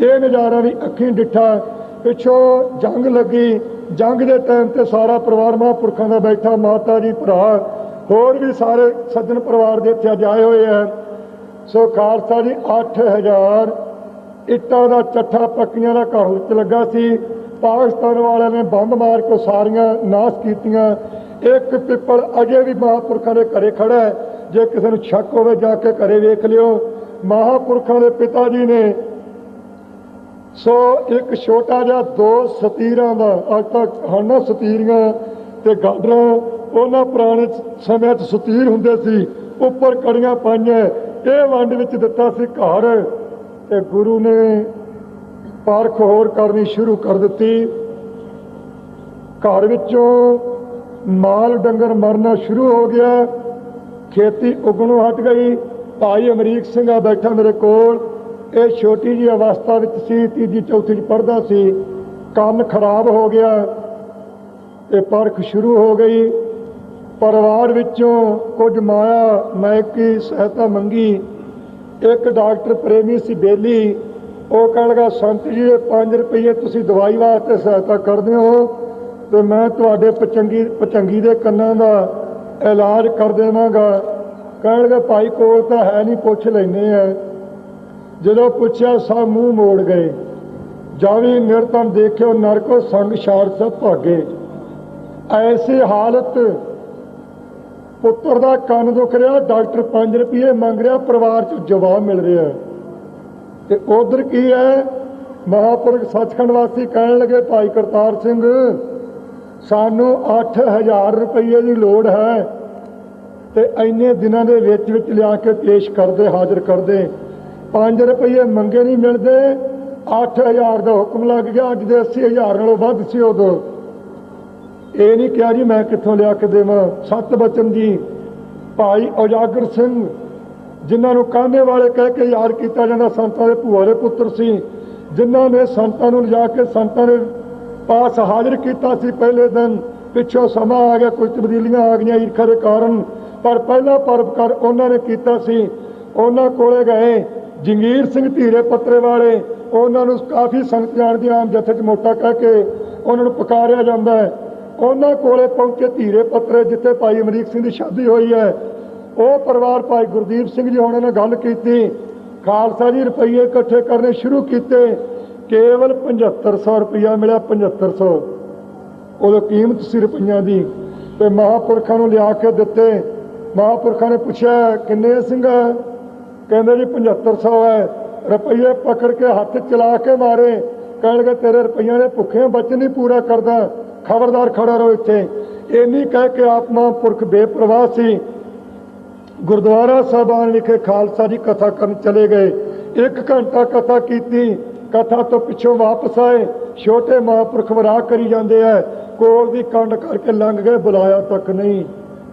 ਇਹ ਨਜ਼ਾਰਾ ਵੀ ਅੱਖੀਂ ਡਿੱਠਾ ਪਿੱਛੋਂ ਜੰਗ ਲੱਗੀ। ਜੰਗ ਦੇ ਟਾਈਮ ਤੇ ਸਾਰਾ ਪਰਿਵਾਰ ਮਹਾਂਪੁਰਖਾਂ ਦਾ ਬੈਠਾ, ਮਾਤਾ ਜੀ, ਭਰਾ, ਹੋਰ ਵੀ ਸਾਰੇ ਸੱਜਣ ਪਰਿਵਾਰ ਦੇ ਇੱਥੇ ਅੱਜ ਆਏ ਹੋਏ ਆ। ਸੋ ਖਾਲਸਾ ਜੀ 8000 ਇੱਟਾਂ ਦਾ ਚੱਠਾ ਪੱਕੀਆਂ ਦਾ ਘਰ ਵਿੱਚ ਲੱਗਾ ਸੀ। ਪਾਕਿਸਤਾਨ ਵਾਲਿਆਂ ਨੇ ਬੰਬ ਮਾਰ ਕੇ ਸਾਰੀਆਂ ਨਾਸ਼ ਕੀਤੀਆਂ। ਇੱਕ ਪਿੱਪਲ ਅਜੇ ਵੀ ਮਹਾਂਪੁਰਖਾਂ ਦੇ ਘਰੇ ਖੜਾ ਹੈ। ਜੇ ਕਿਸੇ ਨੂੰ ਸ਼ੱਕ ਹੋਵੇ, ਜਾ ਕੇ ਘਰੇ ਵੇਖ ਲਿਓ। ਮਹਾਂਪੁਰਖਾਂ ਦੇ ਪਿਤਾ ਜੀ ਨੇ ਸੋ ਇੱਕ ਛੋਟਾ ਜਿਹਾ ਦੋ ਸਤੀਰਾਂ ਦਾ ਅੱਜ ਤੱਕ ਹਣਾ ਸਤੀਰੀਆਂ ਤੇ ਗਾਡਰਾਂ, ਉਹਨਾਂ ਪੁਰਾਣੇ ਸਮਿਆਂ 'ਚ ਸਤੀਰ ਹੁੰਦੇ ਸੀ, ਉੱਪਰ ਕੜੀਆਂ ਪਾਈਆਂ, ਇਹ ਵੰਡ ਵਿੱਚ ਦਿੱਤਾ ਸੀ ਘਰ ਤੇ ਗੁਰੂ ਨੇ ਪਾਰਖ ਹੋਰ ਕਰਨੀ ਸ਼ੁਰੂ ਕਰ ਦਿੱਤੀ। ਘਰ ਵਿੱਚੋਂ ਮਾਲ ਡੰਗਰ ਮਰਨਾ ਸ਼ੁਰੂ ਹੋ ਗਿਆ, ਖੇਤੀ ਉਗਣੋਂ ਹਟ ਗਈ। ਭਾਈ ਅਮਰੀਕ ਸਿੰਘ ਆ ਬੈਠਾ ਮੇਰੇ ਕੋਲ। ਇਹ ਛੋਟੀ ਜੀ ਅਵਸਥਾ ਵਿੱਚ ਸੀ, ਤੀਜੀ ਚੌਥੀ ਚ ਪੜਦਾ ਸੀ। ਕੰਨ ਖਰਾਬ ਹੋ ਗਿਆ ਤੇ ਪਰਖ ਸ਼ੁਰੂ ਹੋ ਗਈ। ਪਰਿਵਾਰ ਵਿੱਚੋਂ ਕੁਝ ਮਾਇਆ ਮੈਕੀ ਸਹਾਇਤਾ ਮੰਗੀ। ਇੱਕ ਡਾਕਟਰ ਪ੍ਰੇਮੀ ਸੀ ਬੇਲੀ। ਉਹ ਕਹਿਣ ਲੱਗਾ, ਸੰਤ ਜੀ, ਇਹ 5 ਰੁਪਏ ਤੁਸੀਂ ਦਵਾਈ ਵਾਸਤੇ ਸਹਾਇਤਾ ਕਰਦੇ ਹੋ ਤੇ ਮੈਂ ਤੁਹਾਡੇ ਪਚੰਗੀ ਪਚੰਗੀ ਦੇ ਕੰਨਾਂ ਦਾ ਇਲਾਜ ਕਰ ਦੇਵਾਂਗਾ। ਕਹਿਣਗੇ ਭਾਈ ਕੋਲ ਤਾਂ ਹੈ ਨਹੀਂ, ਪੁੱਛ ਲੈਨੇ ਆ। ਜਦੋਂ ਪੁੱਛਿਆ, ਸਭ ਮੂੰਹ ਮੋੜ ਗਏ। ਜਾਵੀ ਨਿਰਤਨ ਦੇਖਿਓ, ਨਰਕੋ ਸੰਗ ਛਾੜ ਸਭ ਭਾਗੇ। ਐਸੀ ਹਾਲਤ, ਪੁੱਤਰ ਦਾ ਕੰਨ ਦੁਖ ਰਿਹਾ, ਡਾਕਟਰ 5 ਰੁਪਏ ਮੰਗ ਰਿਹਾ, ਪਰਿਵਾਰ ਚ ਜਵਾਬ ਮਿਲ ਰਿਹਾ। ਤੇ ਉਧਰ ਕੀ ਹੈ? ਮਹਾਪੁਰਖ ਸੱਚਖੰਡ ਵਾਸੀ ਕਹਿਣ ਲੱਗੇ, ਭਾਈ ਕਰਤਾਰ ਸਿੰਘ, ਸਾਨੂੰ 8000 ਰੁਪਏ ਦੀ ਲੋੜ ਹੈ। ਤੇ ਇੰਨੇ ਦਿਨਾਂ ਦੇ ਵਿੱਚ ਵਿੱਚ ਲਿਆ ਕੇ ਪੇਸ਼ ਕਰਦੇ, ਹਾਜ਼ਰ ਕਰਦੇ। 5 ਰੁਪਏ ਮੰਗੇ ਨਹੀਂ ਮਿਲਦੇ। 8000 ਦਾ ਹੁਕਮ ਲੱਗ ਗਿਆ, ਅੱਜ ਦੇ 80000 ਨਾਲੋਂ ਵੱਧ ਸੀ ਉਦੋਂ। ਇਹ ਨਹੀਂ ਕਿਹਾ ਜੀ ਮੈਂ ਕਿੱਥੋਂ ਲਿਆ ਕੇ ਦੇਵਾਂ। ਸਤ ਬਚਨ ਜੀ ਭਾਈ ਉਜਾਗਰ ਸਿੰਘ, ਜਿਨ੍ਹਾਂ ਨੂੰ ਕਾਹਨੇ ਵਾਲੇ ਕਹਿ ਕੇ ਯਾਦ ਕੀਤਾ ਜਾਂਦਾ, ਸੰਤਾਂ ਦੇ ਭੂਆ ਦੇ ਪੁੱਤਰ ਸੀ। ਜਿਨ੍ਹਾਂ ਨੇ ਸੰਤਾਂ ਨੂੰ ਲਿਜਾ ਕੇ ਸੰਤਾਂ ਦੇ ਪਾਸ ਹਾਜ਼ਰ ਕੀਤਾ ਸੀ ਪਹਿਲੇ ਦਿਨ। ਪਿੱਛੋਂ ਸਮਾਂ ਆ ਗਿਆ, ਕੁਝ ਤਬਦੀਲੀਆਂ ਆ ਗਈਆਂ ਈਰਖਾ ਦੇ ਕਾਰਨ। ਪਰ ਪਹਿਲਾ ਪਰਪਕਾਰ ਉਹਨਾਂ ਨੇ ਕੀਤਾ ਸੀ। ਉਹਨਾਂ ਕੋਲੇ ਗਏ। ਜੰਗੀਰ ਸਿੰਘ ਧੀਰੇ ਪੱਤਰੇ ਵਾਲੇ, ਉਹਨਾਂ ਨੂੰ ਕਾਫੀ ਸੰਗਤ ਜਾਣਦੀ ਆਮ ਜਥੇ 'ਚ ਮੋਟਾ ਕਹਿ ਕੇ ਉਹਨਾਂ ਨੂੰ ਪੁਕਾਰਿਆ ਜਾਂਦਾ ਹੈ। ਉਹਨਾਂ ਕੋਲੇ ਪਹੁੰਚੇ ਧੀਰੇ ਪੱਤਰੇ, ਜਿੱਥੇ ਭਾਈ ਅਮਰੀਕ ਸਿੰਘ ਦੀ ਸ਼ਾਦੀ ਹੋਈ ਹੈ। ਉਹ ਪਰਿਵਾਰ ਭਾਈ ਗੁਰਦੀਪ ਸਿੰਘ ਜੀ ਹੋਣਾ ਨੇ ਗੱਲ ਕੀਤੀ। ਖਾਲਸਾ ਜੀ ਰੁਪਈਏ ਇਕੱਠੇ ਕਰਨੇ ਸ਼ੁਰੂ ਕੀਤੇ। ਕੇਵਲ 7500 ਰੁਪਈਆ ਮਿਲਿਆ 7500 ਉਦੋਂ ਕੀਮਤ ਸੀ ਰੁਪਈਆਂ ਦੀ। ਤੇ ਮਹਾਪੁਰਖਾਂ ਨੂੰ ਲਿਆ ਕੇ ਦਿੱਤੇ। ਮਹਾਪੁਰਖਾਂ ਨੇ ਪੁੱਛਿਆ, ਕਿੰਨੇ ਸਿੰਘ ਕਹਿੰਦੇ ਜੀ 7500 ਹੈ। ਰੁਪਈਏ ਪਕੜ ਕੇ ਹੱਥ ਚਲਾ ਕੇ ਮਾਰੇ। ਕਹਿਣਗੇ, ਤੇਰੇ ਰੁਪਈਆਂ ਦੇ ਭੁੱਖੇ ਬਚਨ ਨਹੀਂ ਪੂਰਾ ਕਰਦਾ। ਖਬਰਦਾਰ ਖੜਾ ਰਹੋ ਇੱਥੇ। ਇਹ ਨਹੀਂ ਕਹਿ ਕੇ ਆਪ ਮਹਾਂਪੁਰਖ ਬੇਪਰਵਾਹ ਸੀ। ਗੁਰਦੁਆਰਾ ਸਾਹਿਬਾਨ ਵਿਖੇ ਖਾਲਸਾ ਦੀ ਕਥਾ ਕਰਨ ਚਲੇ ਗਏ। ਇੱਕ ਘੰਟਾ ਕਥਾ ਕੀਤੀ। ਕਥਾ ਤੋਂ ਪਿੱਛੋਂ ਵਾਪਸ ਆਏ। ਛੋਟੇ ਮਹਾਂਪੁਰਖ ਵਰਾ ਕਰੀ ਜਾਂਦੇ ਆ। ਕੋਲ ਦੀ ਕੰਡ ਕਰਕੇ ਲੰਘ ਗਏ। ਬੁਲਾਇਆ ਤੱਕ ਨਹੀਂ।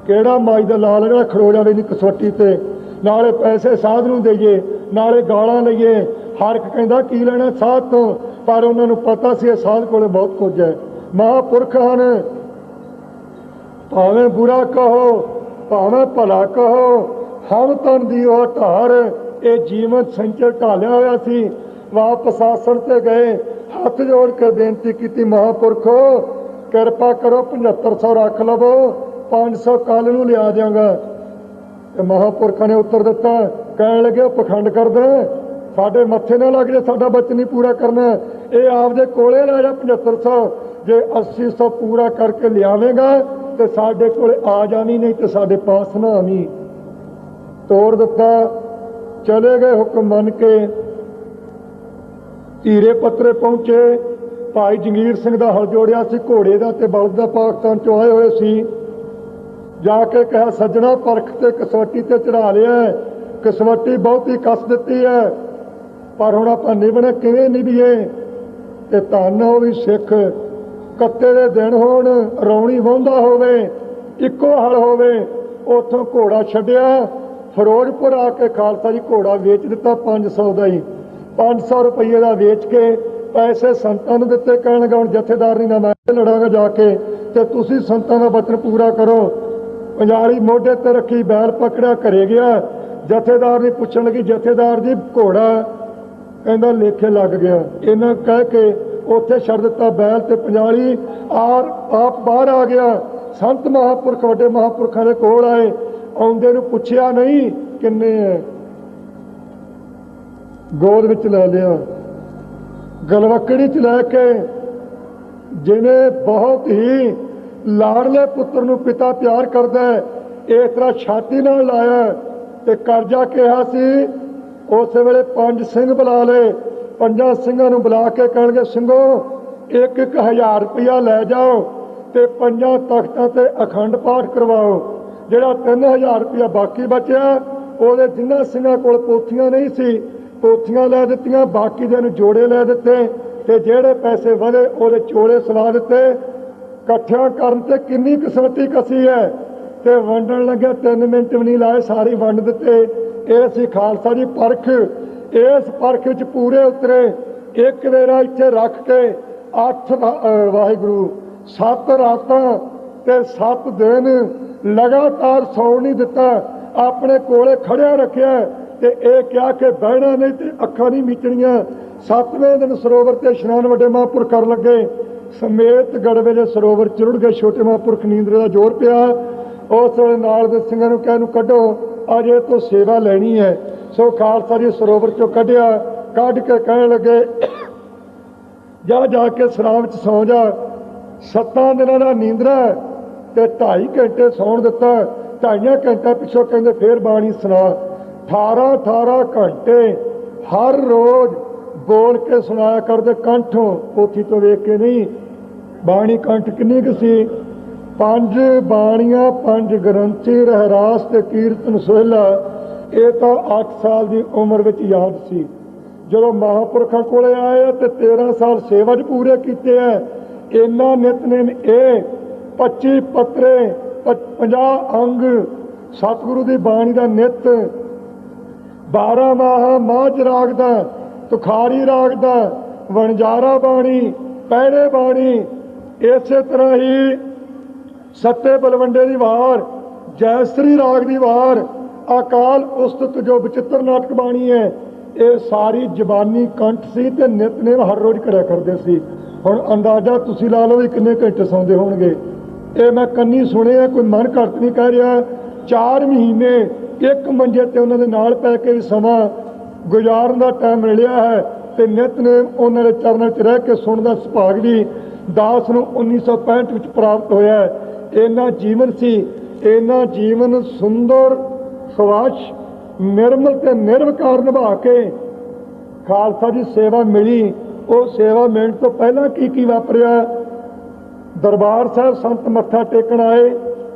ਕਿਹੜਾ ਮਾਈ ਦਾ ਲਾਲ ਜਿਹੜਾ ਖੜੋ ਜਾਵੇ ਨਹੀਂ ਕਸਵੱਟੀ ਤੇ ਨਾਲੇ ਪੈਸੇ ਸਾਧ ਨੂੰ ਦੇਈਏ, ਨਾਲੇ ਗਾਲਾਂ ਲਈਏ। ਹਰ ਇੱਕ ਕਹਿੰਦਾ, ਕੀ ਲੈਣਾ ਸਾਧ ਤੋਂ? ਪਰ ਉਹਨਾਂ ਨੂੰ ਪਤਾ ਸੀ ਇਹ ਸਾਧ ਕੋਲੇ ਬਹੁਤ ਕੁਝ ਹੈ। ਮਹਾਂਪੁਰਖ ਹਨ। ਭਾਵੇਂ ਬੁਰਾ ਕਹੋ, ਭਾਵੇਂ ਭਲਾ ਕਹੋ ਹਮ ਤਨ ਦੀ ਉਹ ਧਾਰ। ਇਹ ਜੀਵਨ ਸੰਚਰ ਢਾਲਿਆ ਹੋਇਆ ਸੀ। ਵਾਪਸ ਆਸਣ ਤੇ ਗਏ। ਹੱਥ ਜੋੜ ਕੇ ਬੇਨਤੀ ਕੀਤੀ, ਮਹਾਪੁਰਖੋ, ਕਿਰਪਾ ਕਰੋ 7500 ਰੱਖ ਲਵੋ। 500 ਕੱਲ ਨੂੰ ਲਿਆ ਦਿਆਂਗਾ। ਤੇ ਮਹਾਪੁਰਖਾਂ ਨੇ ਉੱਤਰ ਦਿੱਤਾ, ਕਹਿਣ ਲੱਗੇ, ਉਹ ਪਖੰਡ ਕਰਦਾ ਸਾਡੇ ਮੱਥੇ ਨਾ ਲੱਗ ਜੇ, ਸਾਡਾ ਬਚਨ ਨਹੀਂ ਪੂਰਾ ਕਰਨਾ ਇਹ ਆਪਦੇ ਕੋਲੇ ਲੈ ਜਾ 7500 ਜੇ 80 ਪੂਰਾ ਕਰਕੇ ਲਿਆਵੇਂਗਾ, ਤੇ ਸਾਡੇ ਕੋਲੇ ਆ ਜਾਣੀ ਨਹੀਂ ਤੇ ਸਾਡੇ ਪਾਸ ਨਾ ਆਵੀਂ। ਤੋੜ ਦਿੱਤਾ, ਚਲੇ ਗਏ ਹੁਕਮ ਮੰਨ ਕੇ। ਧੀਰੇ ਪੱਤਰੇ ਪਹੁੰਚੇ। ਭਾਈ ਜੰਗੀਰ ਸਿੰਘ ਦਾ ਹਲ ਜੋੜਿਆ ਸੀ, ਘੋੜੇ ਦਾ ਤੇ ਬਲਦ ਦਾ ਪਾਕਿਸਤਾਨ ਚੋਂ ਆਏ ਹੋਏ ਸੀ। ਜਾ ਕੇ ਕਿਹਾ, ਸੱਜਣਾ ਪਰਖ ਤੇ ਕਸਵੱਟੀ ਤੇ ਚੜਾ ਲਿਆ ਹੈ। ਕਸਵੱਟੀ ਬਹੁਤੀ ਕੱਸ ਦਿੱਤੀ ਹੈ। ਪਰ ਹੁਣ ਆਪਾਂ ਨਿਭਣਾ ਕਿਵੇਂ ਨਿਭੀਏ? ਤੇ ਧੰਨ ਹੋ ਵੀ ਸਿੱਖ। ਕੱਤੇ ਦੇ ਦਿਨ ਹੋਣ, ਰੌਣੀ ਵਾਹੁੰਦਾ ਹੋਵੇ, ਇੱਕੋ ਹਲ ਹੋਵੇ, ਉਥੋਂ ਘੋੜਾ ਛੱਡਿਆ। ਫਿਰੋਜ਼ਪੁਰ ਆ ਕੇ ਖਾਲਸਾ ਜੀ ਘੋੜਾ ਵੇਚ ਦਿੱਤਾ 500 ਦਾ ਹੀ। 500 ਰੁਪਏ ਦਾ ਵੇਚ ਕੇ ਪੈਸੇ ਸੰਤਾਂ ਨੂੰ ਦਿੱਤੇ ਕਹਿਣ ਲੱਗਾ ਹੁਣ ਜਥੇਦਾਰ ਨਹੀਂ ਨਾ ਮੈਂ ਲੜਾਂਗਾ ਜਾ ਕੇ। ਤੇ ਤੁਸੀਂ ਸੰਤਾਂ ਦਾ ਬਚਨ ਪੂਰਾ ਕਰੋ। ਪੰਜਾਲੀ ਮੋਢੇ ਤੇ ਰੱਖੀ ਬੈਲ ਪਕੜਿਆ, ਘਰੇ ਗਿਆ। ਜਥੇਦਾਰ ਨੇ ਪੁੱਛਣ ਲੱਗੀ, ਜਥੇਦਾਰ ਜੀ, ਘੋੜਾ? ਕਹਿੰਦਾ, ਲੇਖੇ ਲੱਗ ਗਿਆ। ਇਹਨਾਂ ਕਹਿ ਕੇ ਉੱਥੇ ਛੱਡ ਦਿੱਤਾ ਬੈਲ ਤੇ ਪੰਜਾਲੀ। ਆਰ, ਆਪ ਬਾਹਰ ਆ ਗਿਆ। ਸੰਤ ਮਹਾਪੁਰਖ, ਵੱਡੇ ਮਹਾਪੁਰਖਾਂ ਦੇ ਕੋਲ ਆਏ। ਆਉਂਦੇ ਨੂੰ ਪੁੱਛਿਆ ਨਹੀਂ, ਕਿੰਨੇ ਹੈ ਗੋਦ ਵਿੱਚ ਲੈ ਲਿਆ। ਗਲਵਕੜੀ ਚ ਲੈ ਕੇ ਜਿਹਨੇ ਬਹੁਤ ਹੀ ਲਾੜਲੇ ਪੁੱਤਰ ਨੂੰ ਪਿਤਾ ਪਿਆਰ ਕਰਦਾ ਹੈ, ਇਸ ਤਰ੍ਹਾਂ ਛਾਤੀ ਨਾਲ ਲਾਇਆ ਤੇ ਕਰਜ਼ਾ ਕਿਹਾ ਸੀ, ਉਸ ਵੇਲੇ ਪੰਜ ਸਿੰਘ ਬੁਲਾ ਲਏ। ਪੰਜਾਂ ਸਿੰਘਾਂ ਨੂੰ ਬੁਲਾ ਕੇ ਕਹਿਣਗੇ, ਸਿੰਘੋ, ਇੱਕ ਇੱਕ ਹਜ਼ਾਰ ਰੁਪਇਆ ਲੈ ਜਾਓ ਤੇ ਪੰਜਾਂ ਤਖਤਾਂ ਤੇ ਅਖੰਡ ਪਾਠ ਕਰਵਾਓ। ਜਿਹੜਾ 3000 ਰੁਪਇਆ ਬਾਕੀ ਬਚਿਆ, ਉਹਦੇ ਜਿੰਨਾਂ ਸਿੰਘਾਂ ਕੋਲ ਪੋਥੀਆਂ ਨਹੀਂ ਸੀ, ਪੋਥੀਆਂ ਲੈ ਦਿੱਤੀਆਂ, ਬਾਕੀ ਦੇ ਨੂੰ ਜੋੜੇ ਲੈ ਦਿੱਤੇ ਤੇ ਜਿਹੜੇ ਪੈਸੇ ਵਧੇ, ਉਹਦੇ ਚੋਲੇ ਸਵਾ ਦਿੱਤੇ। ਇਕੱਠਿਆਂ ਕਰਨ ਤੇ ਕਿੰਨੀ ਕਿਸਮਤੀ ਕਸੀ ਹੈ? ਤੇ ਵੰਡਣ ਲੱਗਿਆ 3 ਮਿੰਟ ਵੀ ਨਹੀਂ ਲਾਏ ਸਾਰੇ ਵੰਡ ਦਿੱਤੇ। ਇਹ ਸੀ ਖਾਲਸਾ ਦੀ ਪਰਖ। ਇਸ ਪਰਖ ਵਿੱਚ ਪੂਰੇ ਉਤਰੇ। ਇੱਕ ਵੇਰਾ ਇੱਥੇ ਰੱਖ ਕੇ ਅੱਠ ਵਾਹਿਗੁਰੂ, ਸੱਤ ਰਾਤਾਂ ਤੇ ਸੱਤ ਦਿਨ ਲਗਾਤਾਰ ਸੌਣ ਨਹੀਂ ਦਿੱਤਾ। ਆਪਣੇ ਕੋਲੇ ਖੜਿਆ ਰੱਖਿਆ ਤੇ ਇਹ ਕਿਹਾ ਕਿ ਬਹਿਣਾ ਨਹੀਂ ਤੇ ਅੱਖਾਂ ਨਹੀਂ ਮੀਚਣੀਆਂ। ਸੱਤਵੇਂ ਦਿਨ ਸਰੋਵਰ ਤੇ ਇਸ਼ਨਾਨ ਵੱਡੇ ਮਹਾਂਪੁਰ ਕਰਨ ਲੱਗੇ। ਸਮੇਤ ਗੜਵੇ ਦੇ ਸਰੋਵਰ ਚ ਗਏ। ਛੋਟੇ ਮਹਾਂਪੁਰਖ ਨੀਂਦਰੇ ਦਾ ਜ਼ੋਰ ਪਿਆ। ਉਸ ਵੇਲੇ ਨਾਲ ਦੇ ਸਿੰਘਾਂ ਨੂੰ ਕਹਿ ਨੂੰ ਕੱਢੋ, ਅੱਜ ਇਹ ਤੋਂ ਸੇਵਾ ਲੈਣੀ ਹੈ। ਸੋ ਖਾਲਸਾ ਜੀ ਸਰੋਵਰ ਚੋਂ ਕੱਢਿਆ, ਕੱਢ ਕੇ ਕਹਿਣ ਲੱਗੇ, ਜਾ ਜਾ ਕੇ ਸਰਾਂ ਵਿੱਚ ਸੌ ਜਾ। ਸੱਤਾਂ ਦਿਨਾਂ ਦਾ ਨੀਂਦਰਾ ਤੇ 2.5 ਘੰਟੇ ਸੌਣ ਦਿੱਤਾ। ਢਾਈਆਂ ਘੰਟੇ ਪਿੱਛੋਂ ਕਹਿੰਦੇ, ਫੇਰ ਬਾਣੀ ਸੁਣਾ 18 18 ਘੰਟੇ ਹਰ ਰੋਜ਼ ਬੋਲ ਕੇ ਸੁਣਾਇਆ ਕਰਦੇ ਕੰਠੋਂ ਪੋਥੀ ਤੋਂ ਵੇਖ ਕੇ ਨਹੀਂ। ਬਾਣੀ ਕੰਠ ਕਿੰਨੀ ਕੁ ਸੀ? ਪੰਜ ਬਾਣੀਆਂ, ਪੰਜ ਗ੍ਰੰਥੀ, ਰਹਿਰਾਸ ਤੇ ਕੀਰਤਨ ਸੋਹਿਲਾ। ਇਹ ਤਾਂ 8 ਸਾਲ ਦੀ ਉਮਰ ਵਿੱਚ ਯਾਦ ਸੀ। ਜਦੋਂ ਮਹਾਪੁਰਖਾਂ ਕੋਲੇ ਆਏ ਤੇ 13 ਸਾਲ ਸੇਵਾ 'ਚ ਪੂਰੇ ਕੀਤੇ ਐ। ਇੰਨਾ ਨਿਤਨੇਮ ਇਹ 25 ਪੱਤਰੇ 50 ਅੰਗ, ਸਤਿਗੁਰੂ ਦੀ ਬਾਣੀ ਦਾ ਨਿਤ। 12 ਮਾਹ ਮਾਝ ਰਾਗ ਦਾ ਤੁਖਾਰੀ ਰਾਗ ਦਾ ਵਣਜਾਰਾ ਬਾਣੀ ਪਹਿਰੇ ਬਾਣੀ, ਇਸੇ ਤਰ੍ਹਾਂ ਹੀ ਸੱਤੇ ਬਲਵੰਡੇ ਦੀ ਵਾਰ ਜੈਸਰੀ ਰਾਗ ਦੀ ਵਾਰ, ਅਕਾਲ ਉਸਤਤ ਜੋ ਵਿਚਿੱਤਰ ਨਾਟਕ ਬਾਣੀ ਹੈ, ਇਹ ਸਾਰੀ ਜ਼ਬਾਨੀ ਕੰਠ ਸੀ ਤੇ ਨਿਤਨੇਮ ਹਰ ਰੋਜ਼ ਕਰਿਆ ਕਰਦੇ ਸੀ। ਹੁਣ ਅੰਦਾਜ਼ਾ ਤੁਸੀਂ ਲਾ ਲਓ ਵੀ ਕਿੰਨੇ ਘੰਟੇ ਸੌਂਦੇ ਹੋਣਗੇ। ਇਹ ਮੈਂ ਕੰਨੀ ਸੁਣਿਆ, ਕੋਈ ਮਨ ਘੱਟ ਨਹੀਂ ਕਹਿ ਰਿਹਾ। 4 ਮਹੀਨੇ ਇੱਕ ਮੰਜੇ ਤੇ ਉਹਨਾਂ ਦੇ ਨਾਲ ਪੈ ਕੇ ਵੀ ਸਮਾਂ ਗੁਜ਼ਾਰਨ ਦਾ ਟਾਈਮ ਮਿਲਿਆ ਹੈ ਤੇ ਨਿਤਨੇਮ ਉਹਨਾਂ ਦੇ ਚਰਨਾਂ 'ਚ ਰਹਿ ਕੇ ਸੁਣਨ ਦਾ ਸੁਭਾਗ ਵੀ ਦਾਸ ਨੂੰ 1965 ਵਿੱਚ ਪ੍ਰਾਪਤ ਹੋਇਆ ਹੈ। ਇੰਨਾ ਜੀਵਨ ਸੀ, ਇੰਨਾ ਜੀਵਨ ਸੁੰਦਰ, ਸਵਾਸ਼, ਨਿਰਮਲ ਤੇ ਨਿਰਵਕਾਰ ਨਿਭਾ ਕੇ ਖਾਲਸਾ ਦੀ ਸੇਵਾ ਮਿਲੀ। ਉਹ ਸੇਵਾ ਮਿਲਣ ਤੋਂ ਪਹਿਲਾਂ ਕੀ ਕੀ ਵਾਪਰਿਆ? ਦਰਬਾਰ ਸਾਹਿਬ ਸੰਤ ਮੱਥਾ ਟੇਕਣ ਆਏ,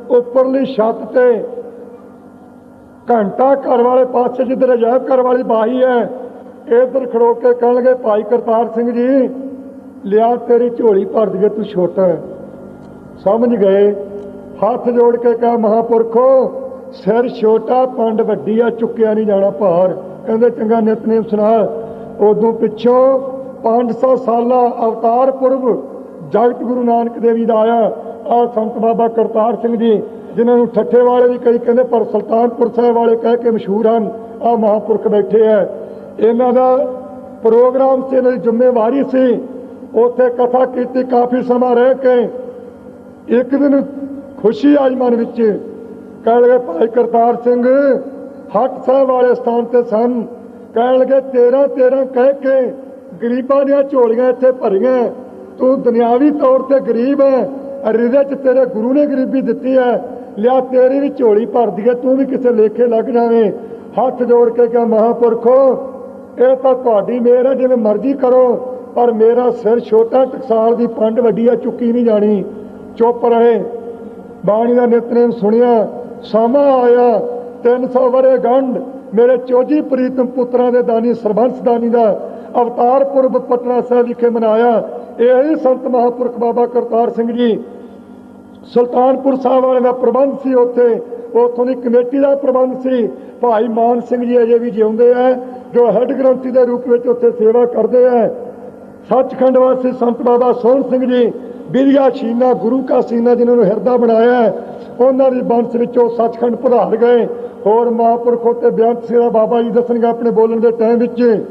ਉੱਪਰਲੀ ਛੱਤ ਤੇ ਘੰਟਾ ਘਰ ਵਾਲੇ ਪਾਸੇ ਜਿੱਧਰ ਅਜਾਇਬ ਘਰ ਵਾਲੀ ਬਾਹੀ ਹੈ, ਇਧਰ ਖੜੋ ਕੇ ਕਹਿਣਗੇ, ਭਾਈ ਕਰਤਾਰ ਸਿੰਘ ਜੀ, ਲਿਆ ਤੇਰੀ ਝੋਲੀ ਭਰ ਦਈਏ, ਤੂੰ ਛੋਟਾ। ਸਮਝ ਗਏ? ਹੱਥ ਜੋੜ ਕੇ ਕਹਾ, ਮਹਾਪੁਰਖੋ, ਸਿਰ ਛੋਟਾ, ਪੰਡ ਵੱਡੀ ਆ ਚੁੱਕਿਆ ਨਹੀਂ ਜਾਣਾ ਭਾਰ। ਕਹਿੰਦੇ, ਚੰਗਾ ਨਿਤਨੇਮ ਸੁਣਾ। ਉਦੋਂ ਪਿੱਛੋਂ 500 ਸਾਲਾ ਅਵਤਾਰ ਪੁਰਬ ਜਗਤ ਗੁਰੂ ਨਾਨਕ ਦੇਵ ਜੀ ਦਾ ਆਇਆ। ਆ ਸੰਤ ਬਾਬਾ ਕਰਤਾਰ ਸਿੰਘ ਜੀ ਜਿਨ੍ਹਾਂ ਨੂੰ ਠੱਠੇ ਵਾਲੇ ਵੀ ਕਈ ਕਹਿੰਦੇ ਪਰ ਸੁਲਤਾਨਪੁਰ ਸਾਹਿਬ ਵਾਲੇ ਕਹਿ ਕੇ ਮਸ਼ਹੂਰ ਹਨ ਆ ਮਹਾਪੁਰਖ ਬੈਠੇ ਆ ਇਹਨਾਂ ਦਾ ਪ੍ਰੋਗਰਾਮ ਸੀ, ਇਹਨਾਂ ਦੀ ਜ਼ਿੰਮੇਵਾਰੀ ਸੀ। ਉੱਥੇ ਕਥਾ ਕੀਤੀ, ਕਾਫੀ ਸਮਾਂ ਰਹਿ ਕੇ ਇੱਕ ਦਿਨ ਖੁਸ਼ੀ ਆਈ ਮਨ ਵਿੱਚ ਕਹਿਣ ਲੱਗੇ, ਭਾਈ ਕਰਤਾਰ ਸਿੰਘ, ਹੱਟ ਸਾਹਿਬ ਵਾਲੇ ਸਥਾਨ ਤੇ ਸਨ। ਕਹਿਣ ਲੱਗੇ, ਤੇਰਾ ਤੇਰਾ ਕਹਿ ਕੇ ਗਰੀਬਾਂ ਦੀਆਂ ਝੋਲੀਆਂ ਇੱਥੇ ਭਰੀਆਂ ਤੂੰ ਦੁਨਿਆਵੀ ਤੌਰ ਤੇ ਗਰੀਬ ਹੈ ਰਿਜ਼ਕ ਚ ਤੇਰੇ ਗੁਰੂ ਨੇ ਗਰੀਬੀ ਦਿੱਤੀ ਹੈ ਲਿਆ ਤੇਰੀ ਵੀ ਝੋਲੀ ਭਰਦੀ ਹੈ ਤੂੰ ਵੀ ਕਿਸੇ ਲੇਖੇ ਲੱਗ ਜਾਵੇਂ। ਹੱਥ ਜੋੜ ਕੇ ਕਿਹਾ, ਮਹਾਪੁਰਖੋ, ਇਹ ਤਾਂ ਤੁਹਾਡੀ ਮਿਹਰ ਹੈ, ਜਿਵੇਂ ਮਰਜ਼ੀ ਕਰੋ, ਪਰ ਮੇਰਾ ਸਿਰ ਛੋਟਾ ਟਕਸਾਲ ਦੀ ਪੰਡ ਵੱਡੀ ਆ, ਚੁੱਕੀ ਨਹੀਂ ਜਾਣੀ। ਚੁੱਪ ਰਹੇ। ਬਾਣੀ ਦਾ ਨਿਤਨੇਮ ਸੁਣਿਆ, ਸਮਾਂ ਆਇਆ 300 ਵਰੇ ਗੰਢ, ਮੇਰੇ ਚੋਜੀ ਪ੍ਰੀਤਮ ਪੁੱਤਰਾਂ ਦੇ ਦਾਨੀ, ਸਰਬੰਸ ਦਾਨੀ ਦਾ ਅਵਤਾਰ ਪੁਰਬ ਪਟਨਾ ਸਾਹਿਬ ਵਿਖੇ ਮਨਾਇਆ। ਇਹ ਹੀ ਸੰਤ ਮਹਾਪੁਰਖ ਬਾਬਾ ਕਰਤਾਰ ਸਿੰਘ ਜੀ ਸੁਲਤਾਨਪੁਰ ਸਾਹਿਬ ਵਾਲੇ ਦਾ ਪ੍ਰਬੰਧ ਸੀ ਉੱਥੇ। ਉੱਥੋਂ ਦੀ ਕਮੇਟੀ ਦਾ ਪ੍ਰਬੰਧ ਸੀ। ਭਾਈ ਮਾਨ ਸਿੰਘ ਜੀ ਅਜੇ ਵੀ ਜਿਉਂਦੇ ਆ, ਜੋ ਹੈੱਡ ਗ੍ਰੰਥੀ ਦੇ ਰੂਪ ਵਿੱਚ ਉੱਥੇ ਸੇਵਾ ਕਰਦੇ ਆ। ਸੱਚਖੰਡ ਵਾਸੀ ਸੰਤ ਬਾਬਾ ਸੋਹਣ ਸਿੰਘ ਜੀ, ਬਿਰਿਆ ਸ਼ੀਨਾ ਗੁਰੂ ਕਾ ਸੀਨਾ ਜਿਨ੍ਹਾਂ ਨੂੰ ਹਿਰਦਾ ਬਣਾਇਆ ਉਹਨਾਂ ਦੀ ਬੰਸ ਵਿੱਚੋਂ ਸੱਚਖੰਡ ਪ੍ਰਧਾਨ ਗਏ। ਹੋਰ ਮਹਾਂਪੁਰਖ ਉੱਤੇ ਬੇਅੰਤ ਸੇਵਾ ਬਾਬਾ ਜੀ ਦੱਸਣਗੇ ਆਪਣੇ ਬੋਲਣ ਦੇ ਟਾਈਮ ਵਿੱਚ।